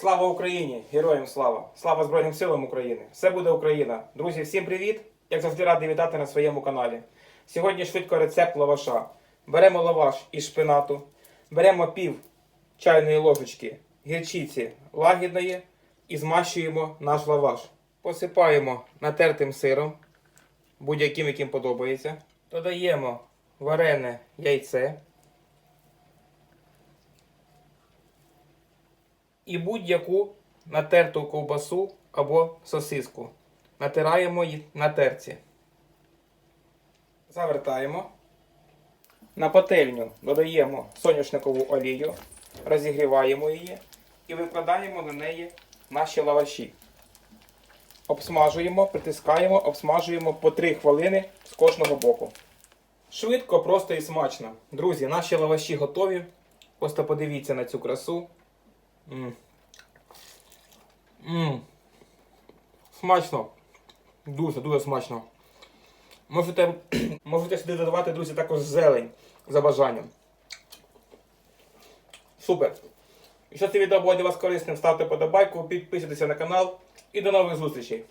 Слава Україні! Героям слава! Слава Збройним силам України! Все буде Україна! Друзі, всім привіт! Як завжди радий вітати на своєму каналі. Сьогодні швидко рецепт лаваша. Беремо лаваш із шпинату, беремо пів чайної ложечки гірчиці лагідної і змащуємо наш лаваш. Посипаємо натертим сиром, будь-яким, яким подобається. Додаємо варене яйце. І будь-яку натерту ковбасу або сосиску. Натираємо її на терці. Завертаємо. На пательню додаємо соняшникову олію, розігріваємо її і викладаємо на неї наші лаваші. Обсмажуємо, притискаємо, обсмажуємо по 3 хвилини з кожного боку. Швидко, просто і смачно. Друзі, наші лаваші готові. Просто подивіться на цю красу. М. М. Смачно. Дуже, дуже смачно. Можете, можете сюди додавати, друзі, також зелень за бажанням. Супер. Якщо це відео було для вас корисним, ставте подобайку, підписуйтесь на канал і до нових зустрічей.